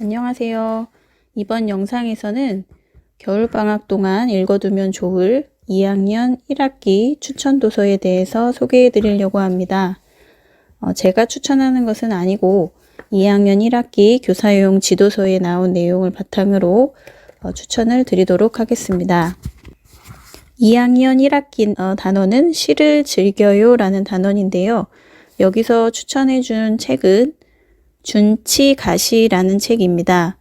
안녕하세요. 이번 영상에서는 겨울방학 동안 읽어두면 좋을 2학년 1학기 추천 도서에 대해서 소개해 드리려고 합니다. 어, 제가 추천하는 것은 아니고 2학년 1학기 교사용 지도서에 나온 내용을 바탕으로 어, 추천을 드리도록 하겠습니다. 2학년 1학기 어, 단어는 시를 즐겨요 라는 단원인데요. 여기서 추천해 준 책은 준치가시라는 책입니다.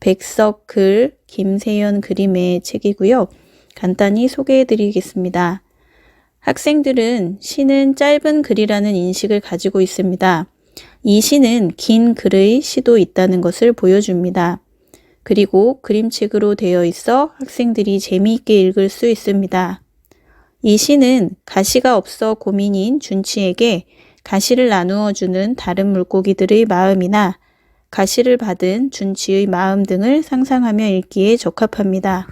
백석 글, 김세연 그림의 책이고요. 간단히 소개해 드리겠습니다. 학생들은 시는 짧은 글이라는 인식을 가지고 있습니다. 이 시는 긴 글의 시도 있다는 것을 보여줍니다. 그리고 그림책으로 되어 있어 학생들이 재미있게 읽을 수 있습니다. 이 시는 가시가 없어 고민인 준치에게 가시를 나누어 주는 다른 물고기들의 마음이나 가시를 받은 준치의 마음 등을 상상하며 읽기에 적합합니다.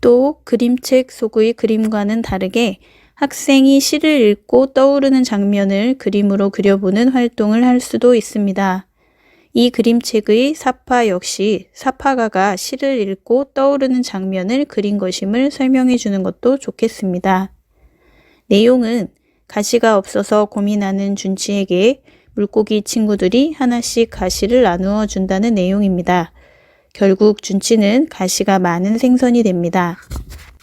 또 그림책 속의 그림과는 다르게 학생이 시를 읽고 떠오르는 장면을 그림으로 그려보는 활동을 할 수도 있습니다. 이 그림책의 사파 역시 사파가가 시를 읽고 떠오르는 장면을 그린 것임을 설명해 주는 것도 좋겠습니다. 내용은 가시가 없어서 고민하는 준치에게 물고기 친구들이 하나씩 가시를 나누어 준다는 내용입니다. 결국 준치는 가시가 많은 생선이 됩니다.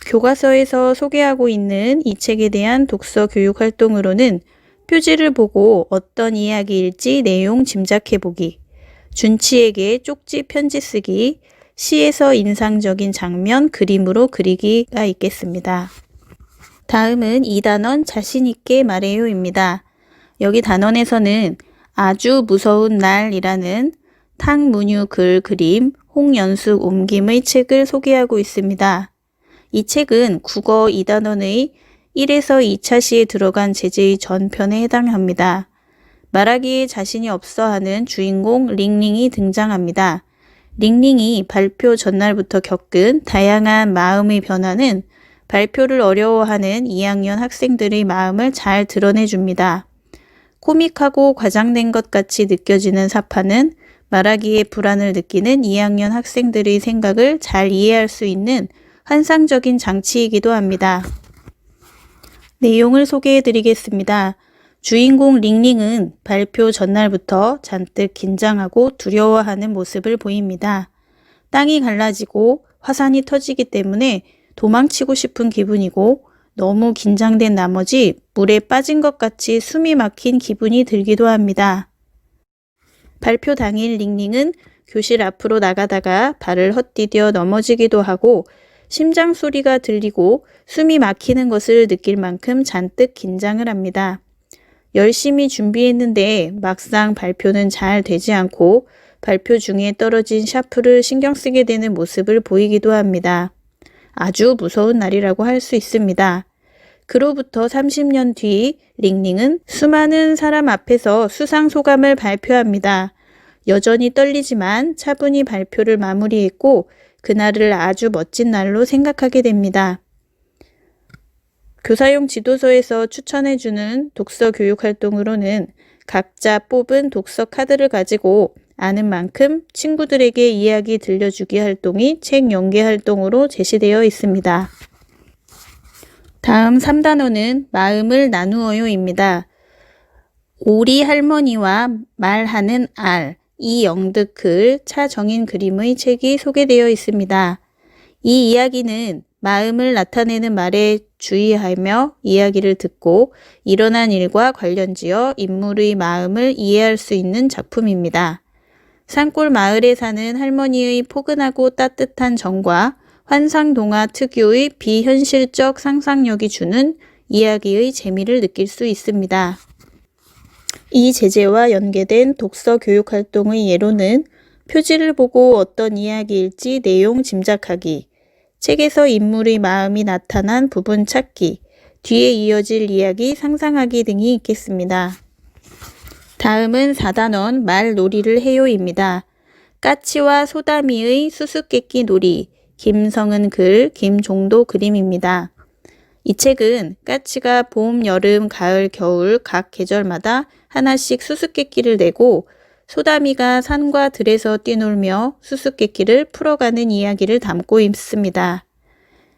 교과서에서 소개하고 있는 이 책에 대한 독서 교육 활동으로는 표지를 보고 어떤 이야기일지 내용 짐작해 보기, 준치에게 쪽지 편지 쓰기, 시에서 인상적인 장면 그림으로 그리기가 있겠습니다. 다음은 2단원 자신있게 말해요입니다. 여기 단원에서는 아주 무서운 날이라는 탕문유 글 그림 홍연숙 옮김의 책을 소개하고 있습니다. 이 책은 국어 2단원의 1에서 2차 시에 들어간 제재의 전편에 해당합니다. 말하기에 자신이 없어 하는 주인공 링링이 등장합니다. 링링이 발표 전날부터 겪은 다양한 마음의 변화는 발표를 어려워하는 2학년 학생들의 마음을 잘 드러내줍니다. 코믹하고 과장된 것 같이 느껴지는 사파는 말하기에 불안을 느끼는 2학년 학생들의 생각을 잘 이해할 수 있는 환상적인 장치이기도 합니다. 내용을 소개해 드리겠습니다. 주인공 링링은 발표 전날부터 잔뜩 긴장하고 두려워하는 모습을 보입니다. 땅이 갈라지고 화산이 터지기 때문에 도망치고 싶은 기분이고 너무 긴장된 나머지 물에 빠진 것 같이 숨이 막힌 기분이 들기도 합니다. 발표 당일 링링은 교실 앞으로 나가다가 발을 헛디뎌 넘어지기도 하고 심장 소리가 들리고 숨이 막히는 것을 느낄 만큼 잔뜩 긴장을 합니다. 열심히 준비했는데 막상 발표는 잘 되지 않고 발표 중에 떨어진 샤프를 신경 쓰게 되는 모습을 보이기도 합니다. 아주 무서운 날이라고 할 수 있습니다. 그로부터 30년 뒤 링링은 수많은 사람 앞에서 수상 소감을 발표합니다. 여전히 떨리지만 차분히 발표를 마무리했고 그날을 아주 멋진 날로 생각하게 됩니다. 교사용 지도서에서 추천해주는 독서 교육 활동으로는 각자 뽑은 독서 카드를 가지고 아는 만큼 친구들에게 이야기 들려주기 활동이 책 연계 활동으로 제시되어 있습니다. 다음 3단원은 마음을 나누어요입니다. 오리 할머니와 말하는 알, 이영득글, 차정인 그림의 책이 소개되어 있습니다. 이 이야기는 마음을 나타내는 말에 주의하며 이야기를 듣고 일어난 일과 관련지어 인물의 마음을 이해할 수 있는 작품입니다. 산골 마을에 사는 할머니의 포근하고 따뜻한 정과 환상 동화 특유의 비현실적 상상력이 주는 이야기의 재미를 느낄 수 있습니다. 이 제재와 연계된 독서 교육 활동의 예로는 표지를 보고 어떤 이야기일지 내용 짐작하기, 책에서 인물의 마음이 나타난 부분 찾기, 뒤에 이어질 이야기 상상하기 등이 있겠습니다. 다음은 4단원 말놀이를 해요입니다. 까치와 소다미의 수수께끼 놀이, 김성은 글, 김종도 그림입니다. 이 책은 까치가 봄, 여름, 가을, 겨울 각 계절마다 하나씩 수수께끼를 내고 소다미가 산과 들에서 뛰놀며 수수께끼를 풀어가는 이야기를 담고 있습니다.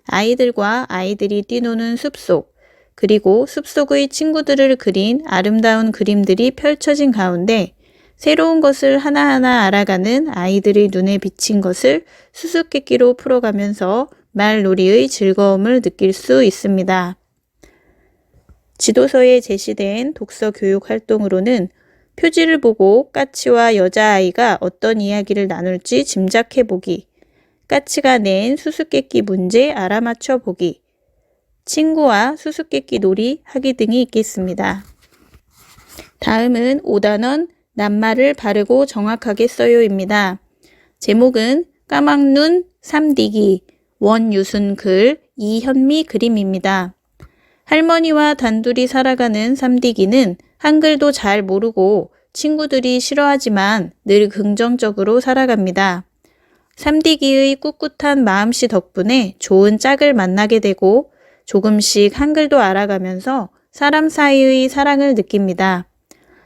아이들과 아이들이 뛰노는 숲속, 그리고 숲속의 친구들을 그린 아름다운 그림들이 펼쳐진 가운데 새로운 것을 하나하나 알아가는 아이들의 눈에 비친 것을 수수께끼로 풀어가면서 말놀이의 즐거움을 느낄 수 있습니다. 지도서에 제시된 독서 교육 활동으로는 표지를 보고 까치와 여자아이가 어떤 이야기를 나눌지 짐작해 보기, 까치가 낸 수수께끼 문제 알아맞혀 보기, 친구와 수수께끼 놀이 하기 등이 있겠습니다. 다음은 5단원 낱말을 바르고 정확하게 써요입니다. 제목은 까막눈 삼디기 원유순 글 이현미 그림입니다. 할머니와 단둘이 살아가는 삼디기는 한글도 잘 모르고 친구들이 싫어하지만 늘 긍정적으로 살아갑니다. 삼디기의 꿋꿋한 마음씨 덕분에 좋은 짝을 만나게 되고 조금씩 한글도 알아가면서 사람 사이의 사랑을 느낍니다.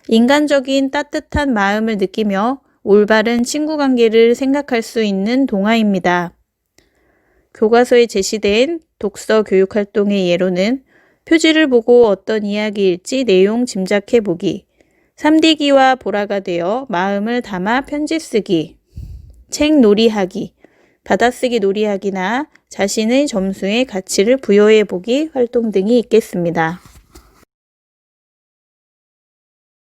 인간적인 따뜻한 마음을 느끼며 올바른 친구 관계를 생각할 수 있는 동화입니다. 교과서에 제시된 독서 교육 활동의 예로는 표지를 보고 어떤 이야기일지 내용 짐작해 보기, 3D기와 보라가 되어 마음을 담아 편지 쓰기, 책 놀이하기, 받아쓰기 놀이하기나 자신의 점수에 가치를 부여해 보기 활동 등이 있겠습니다.